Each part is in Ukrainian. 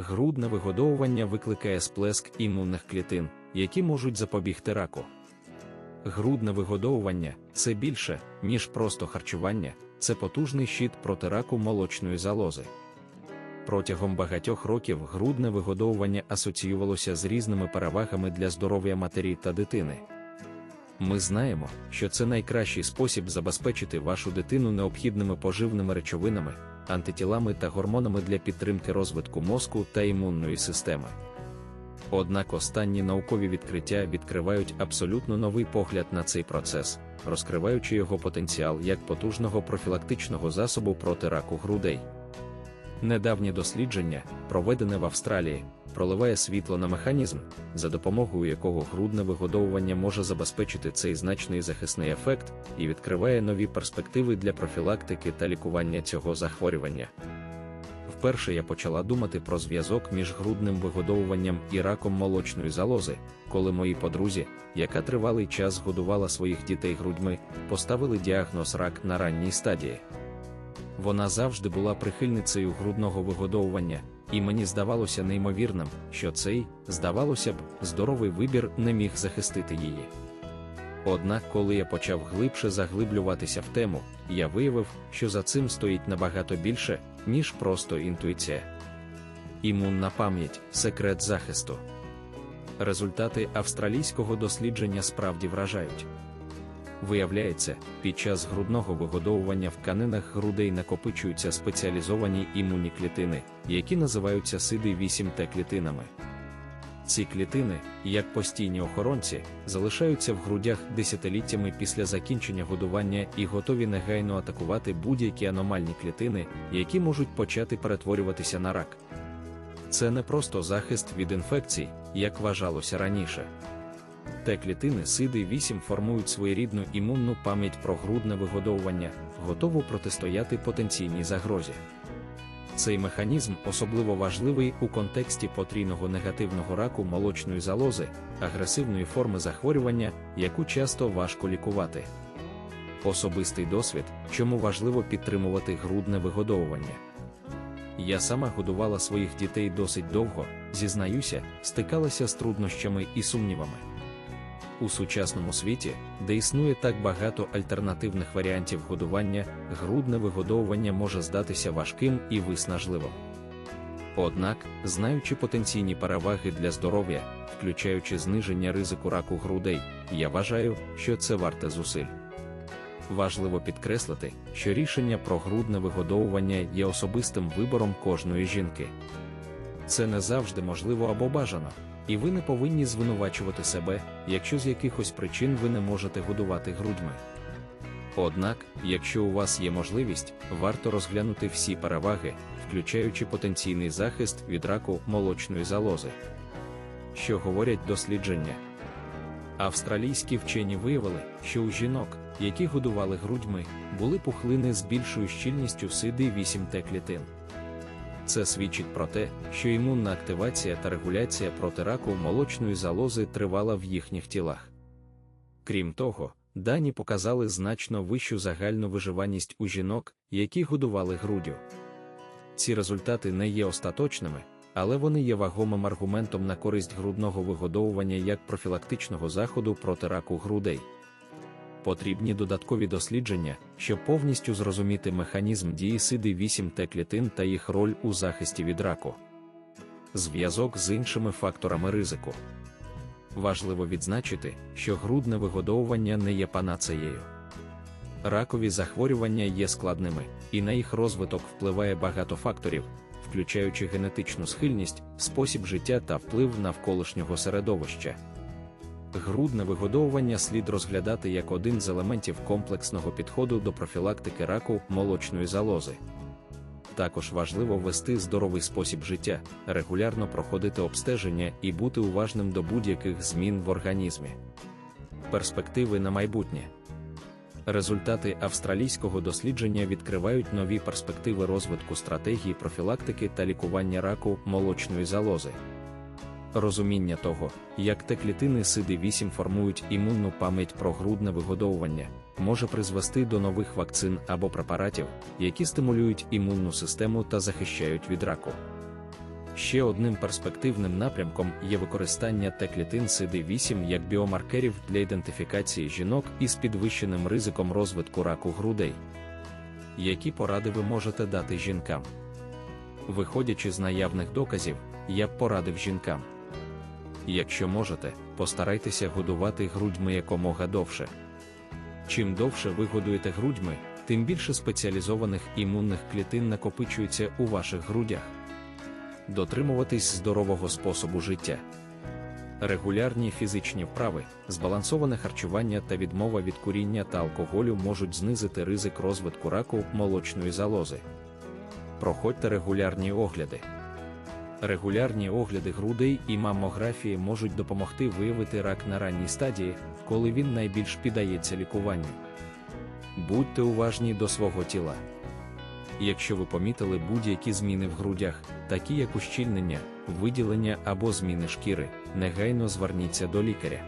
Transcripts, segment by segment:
Грудне вигодовування викликає сплеск імунних клітин, які можуть запобігти раку. Грудне вигодовування це більше, ніж просто харчування, це потужний щит проти раку молочної залози. Протягом багатьох років грудне вигодовування асоціювалося з різними перевагами для здоров'я матері та дитини. Ми знаємо, що це найкращий спосіб забезпечити вашу дитину необхідними поживними речовинами, антитілами та гормонами для підтримки розвитку мозку та імунної системи. Однак останні наукові відкриття відкривають абсолютно новий погляд на цей процес, розкриваючи його потенціал як потужного профілактичного засобу проти раку грудей. Недавнє дослідження, проведене в Австралії, проливає світло на механізм, за допомогою якого грудне вигодовування може забезпечити цей значний захисний ефект і відкриває нові перспективи для профілактики та лікування цього захворювання. Вперше я почала думати про зв'язок між грудним вигодовуванням і раком молочної залози, коли мої подрузі, яка тривалий час годувала своїх дітей грудьми, поставили діагноз рак на ранній стадії. Вона завжди була прихильницею грудного вигодовування, і мені здавалося неймовірним, що цей, здавалося б, здоровий вибір не міг захистити її. Однак, коли я почав глибше заглиблюватися в тему, я виявив, що за цим стоїть набагато більше, ніж просто інтуїція. Імунна пам'ять секрет захисту. Результати австралійського дослідження справді вражають. Виявляється, під час грудного вигодовування в тканинах грудей накопичуються спеціалізовані імунні клітини, які називаються сиди 8 т клітинами. Ці клітини, як постійні охоронці, залишаються в грудях десятиліттями після закінчення годування і готові негайно атакувати будь-які аномальні клітини, які можуть почати перетворюватися на рак. Це не просто захист від інфекцій, як вважалося раніше. Т-клітини сиди 8 формують своєрідну імунну пам'ять про грудне вигодовування, готову протистояти потенційній загрозі. Цей механізм особливо важливий у контексті потрійного негативного раку молочної залози, агресивної форми захворювання, яку часто важко лікувати. Особистий досвід, чому важливо підтримувати грудне вигодовування. Я сама годувала своїх дітей досить довго, зізнаюся, стикалася з труднощами і сумнівами. У сучасному світі, де існує так багато альтернативних варіантів годування, грудне вигодовування може здатися важким і виснажливим. Однак, знаючи потенційні переваги для здоров'я, включаючи зниження ризику раку грудей, я вважаю, що це варте зусиль. Важливо підкреслити, що рішення про грудне вигодовування є особистим вибором кожної жінки. Це не завжди можливо або бажано, і ви не повинні звинувачувати себе, якщо з якихось причин ви не можете годувати грудьми. Однак, якщо у вас є можливість, варто розглянути всі переваги, включаючи потенційний захист від раку молочної залози. Що говорять дослідження? Австралійські вчені виявили, що у жінок, які годували грудьми, були пухлини з більшою щільністю сиди 8 т клітин. Це свідчить про те, що імунна активація та регуляція проти раку молочної залози тривала в їхніх тілах. Крім того, дані показали значно вищу загальну виживаність у жінок, які годували груддю. Ці результати не є остаточними, але вони є вагомим аргументом на користь грудного вигодовування як профілактичного заходу проти раку грудей потрібні додаткові дослідження, щоб повністю зрозуміти механізм дії сиди 8 т клітин та їх роль у захисті від раку. Зв'язок з іншими факторами ризику. Важливо відзначити, що грудне вигодовування не є панацеєю. Ракові захворювання є складними, і на їх розвиток впливає багато факторів, включаючи генетичну схильність, спосіб життя та вплив навколишнього середовища. Грудне вигодовування слід розглядати як один з елементів комплексного підходу до профілактики раку молочної залози. Також важливо вести здоровий спосіб життя, регулярно проходити обстеження і бути уважним до будь-яких змін в організмі. Перспективи на майбутнє результати австралійського дослідження відкривають нові перспективи розвитку стратегії профілактики та лікування раку молочної залози. Розуміння того, як те клітини сиди 8 формують імунну пам'ять про грудне вигодовування, може призвести до нових вакцин або препаратів, які стимулюють імунну систему та захищають від раку. Ще одним перспективним напрямком є використання Т-клітин CD8 як біомаркерів для ідентифікації жінок із підвищеним ризиком розвитку раку грудей. Які поради ви можете дати жінкам? Виходячи з наявних доказів, я б порадив жінкам. Якщо можете, постарайтеся годувати грудьми якомога довше. Чим довше ви годуєте грудьми, тим більше спеціалізованих імунних клітин накопичується у ваших грудях. Дотримуватись здорового способу життя. Регулярні фізичні вправи, збалансоване харчування та відмова від куріння та алкоголю можуть знизити ризик розвитку раку молочної залози. Проходьте регулярні огляди. Регулярні огляди грудей і мамографії можуть допомогти виявити рак на ранній стадії, коли він найбільш піддається лікуванню. Будьте уважні до свого тіла. Якщо ви помітили будь-які зміни в грудях, такі як ущільнення, виділення або зміни шкіри, негайно зверніться до лікаря.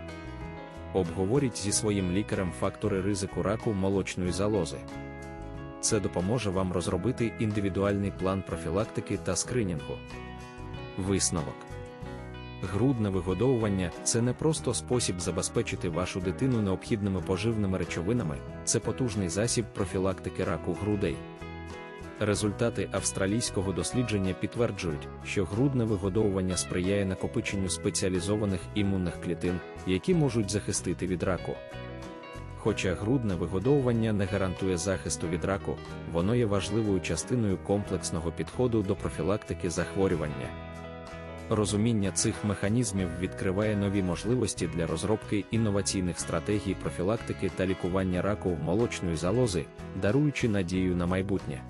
Обговоріть зі своїм лікарем фактори ризику раку молочної залози. Це допоможе вам розробити індивідуальний план профілактики та скринінгу. Висновок Грудне вигодовування це не просто спосіб забезпечити вашу дитину необхідними поживними речовинами, це потужний засіб профілактики раку грудей. Результати австралійського дослідження підтверджують, що грудне вигодовування сприяє накопиченню спеціалізованих імунних клітин, які можуть захистити від раку. Хоча грудне вигодовування не гарантує захисту від раку, воно є важливою частиною комплексного підходу до профілактики захворювання. Розуміння цих механізмів відкриває нові можливості для розробки інноваційних стратегій профілактики та лікування раку молочної залози, даруючи надію на майбутнє.